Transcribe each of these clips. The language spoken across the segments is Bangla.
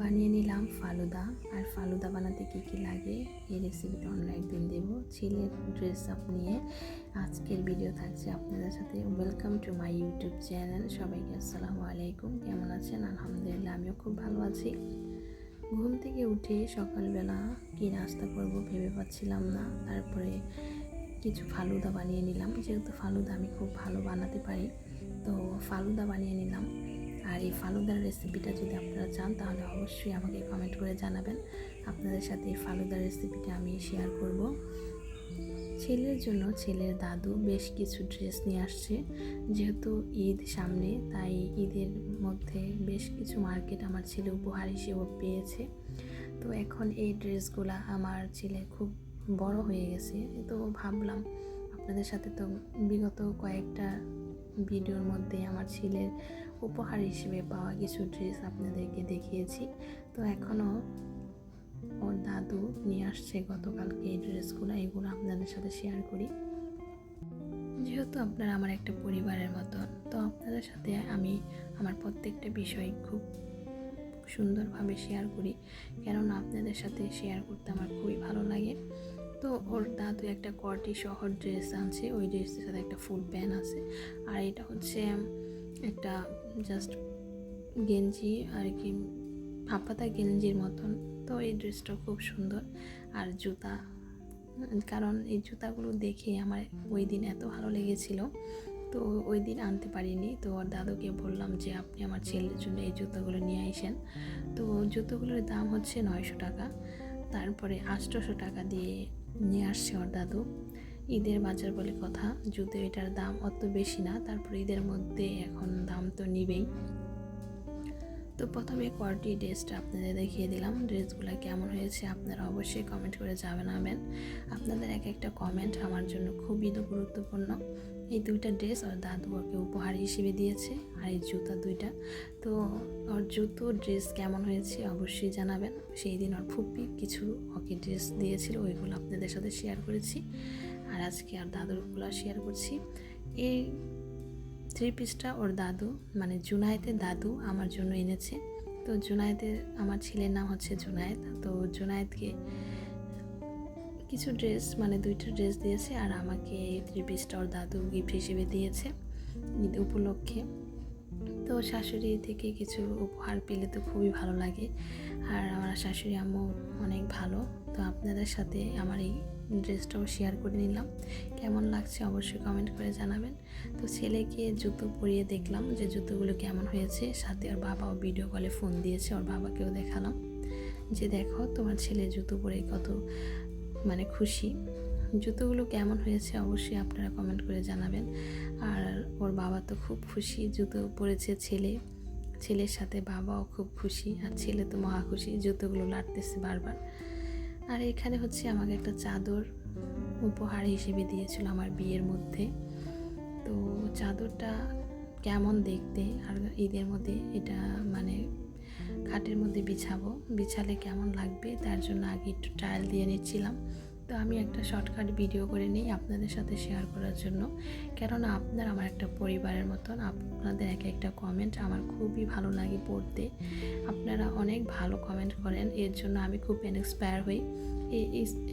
বানিয়ে নিলাম ফালুদা। আর ফালুদা বানাতে কী কী লাগে এই রেসিপিটা অন্য একদিন দেবো। ছেলের ড্রেস আপ নিয়ে আজকের ভিডিও থাকছে আপনাদের সাথে। Welcome to my YouTube channel সবাইকে আসসালামু আলাইকুম। কেমন আছেন? আলহামদুলিল্লাহ, আমিও খুব ভালো আছি। ঘুম থেকে উঠে সকালবেলা কী নাস্তা করব ভেবে পাচ্ছিলাম না। তারপরে কিছু ফালুদা বানিয়ে নিলাম। যেহেতু ফালুদা আমি খুব ভালো বানাতে পারি, তো ফালুদা বানিয়ে নিলাম। আর এই ফালুদার রেসিপিটা যদি আপনারা চান, তাহলে অবশ্যই আমাকে কমেন্ট করে জানাবেন। আপনাদের সাথে এই ফালুদার রেসিপিটা আমি শেয়ার করব। ছেলের জন্য ছেলের দাদু বেশ কিছু ড্রেস নিয়ে আসছে। যেহেতু ঈদ সামনে, তাই ঈদের মধ্যে বেশ কিছু মার্কেট আমার ছেলে উপহার হিসেবে পেয়েছে। তো এখন এই ড্রেসগুলা আমার ছেলে খুব বড় হয়ে গেছে। তো ভাবলাম আপনাদের সাথে তো বিগত কয়েকটা ভিডিওর মধ্যে আমার ছেলের উপহার হিসেবে পাওয়া কিছু ড্রেস আপনাদেরকে দেখিয়েছি। তো এখনও ওর দাদু নিয়ে আসছে গতকালকে এই ড্রেসগুলো, এগুলো আপনাদের সাথে শেয়ার করি। যেহেতু আপনারা আমার একটা পরিবারের মতন, তো আপনাদের সাথে আমি আমার প্রত্যেকটা বিষয় খুব সুন্দরভাবে শেয়ার করি। কেননা আপনাদের সাথে শেয়ার করতে আমার খুবই ভালো লাগে। তো ওর দাদু একটা কটি শহর ড্রেস আনছে, ওই ড্রেসের সাথে একটা ফুল প্যান্ট আছে। আর এটা হচ্ছে একটা জাস্ট গেঞ্জি আর কি হাফাতা গেঞ্জির মতন। তো এই ড্রেসটা খুব সুন্দর। আর জুতা, কারণ এই জুতাগুলো দেখে আমার ওই দিন এত ভালো লেগেছিল। তো ওই দিন আনতে পারিনি। তো ওর দাদুকে বললাম যে, আপনি আমার ছেলের জন্য এই জুতোগুলো নিয়ে আসেন তো জুতোগুলোর দাম হচ্ছে নয়শো টাকা। তারপরে আটশোশো টাকা দিয়ে নিয়ে আসছে ওর দাদু। ঈদের বাজার বলে কথা, যদিও এটার দাম অত বেশি না, তারপর ঈদের মধ্যে এখন দাম তো নিবেই। তো প্রথমে কোয়ালিটি ড্রেসটা আপনাদের দেখিয়ে দিলাম। ড্রেসগুলো কেমন হয়েছে আপনারা অবশ্যই কমেন্ট করে যাবেন জানাবেন। আপনাদের এক একটা কমেন্ট আমার জন্য খুবই গুরুত্বপূর্ণ। এই দুইটা ড্রেস ওর দাদু ওকে উপহার হিসেবে দিয়েছে আর এই জুতা দুইটা। তো ওর জুতো ড্রেস কেমন হয়েছে অবশ্যই জানাবেন। সেই দিন ওর ফুপি কিছু ওকে ড্রেস দিয়েছিল, ওইগুলো আপনাদের সাথে শেয়ার করেছি। আর আজকে আর দাদুরগুলো শেয়ার করছি। এই থ্রি পিসটা ওর দাদু মানে জুনায়েতের দাদু আমার জন্য এনেছে। তো জুনায়েতের, আমার ছেলের নাম হচ্ছে জুনায়েত। তো জুনায়েতকে কিছু ড্রেস মানে দুইটা ড্রেস দিয়েছে আর আমাকে এই থ্রি পিসটা ওর দাদু গিফট হিসেবে দিয়েছে ঈদ উপলক্ষে। তো শাশুড়ি থেকে কিছু উপহার পেলে তো খুবই ভালো লাগে। আর আমার শাশুড়ি আম্মু অনেক ভালো। তো আপনাদের সাথে আমার এই ড্রেসটাও শেয়ার করে নিলাম। কেমন লাগছে অবশ্যই কমেন্ট করে জানাবেন। তো ছেলেকে জুতো পরিয়ে দেখলাম যে জুতোগুলো কেমন হয়েছে। সাথে ওর বাবাও ভিডিও কলে ফোন দিয়েছে, ওর বাবাকেও দেখালাম। যে দেখো তোমার ছেলে জুতো পরে কত মানে খুশি। জুতোগুলো কেমন হয়েছে অবশ্যই আপনারা কমেন্ট করে জানাবেন। আর ওর বাবা তো খুব খুশি জুতো পরেছে ছেলে। ছেলের সাথে বাবাও খুব খুশি। আর ছেলে তো মহা খুশি, জুতোগুলো লাটতেছে বারবার। আর এখানে হচ্ছে আমাকে একটা চাদর উপহার হিসেবে দিয়েছিল আমার বিয়ের মধ্যে। তো চাদরটা কেমন দেখতে? আর ঈদের মধ্যে এটা মানে খাটের মধ্যে বিছাবো। বিছালে কেমন লাগবে? তার জন্য আগে একটু ট্রায়াল দিয়ে নিচ্ছিলাম। তো আমি একটা শর্টকাট ভিডিও করে নিই আপনাদের সাথে শেয়ার করার জন্য। কেননা আপনার, আমার একটা পরিবারের মতন, আপনাদের এক একটা কমেন্ট আমার খুবই ভালো লাগে পড়তে। আপনারা অনেক ভালো কমেন্ট করেন, এর জন্য আমি খুব ইন্সপায়ার হই। এই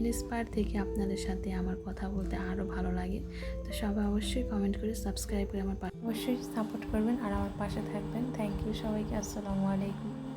ইন্সপায়ার থেকে আপনাদের সাথে আমার কথা বলতে আরও ভালো লাগে। তো সবাই অবশ্যই কমেন্ট করে সাবস্ক্রাইব করে আমার অবশ্যই সাপোর্ট করবেন আর আমার পাশে থাকবেন। থ্যাংক ইউ সবাইকে, আসসালামু আলাইকুম।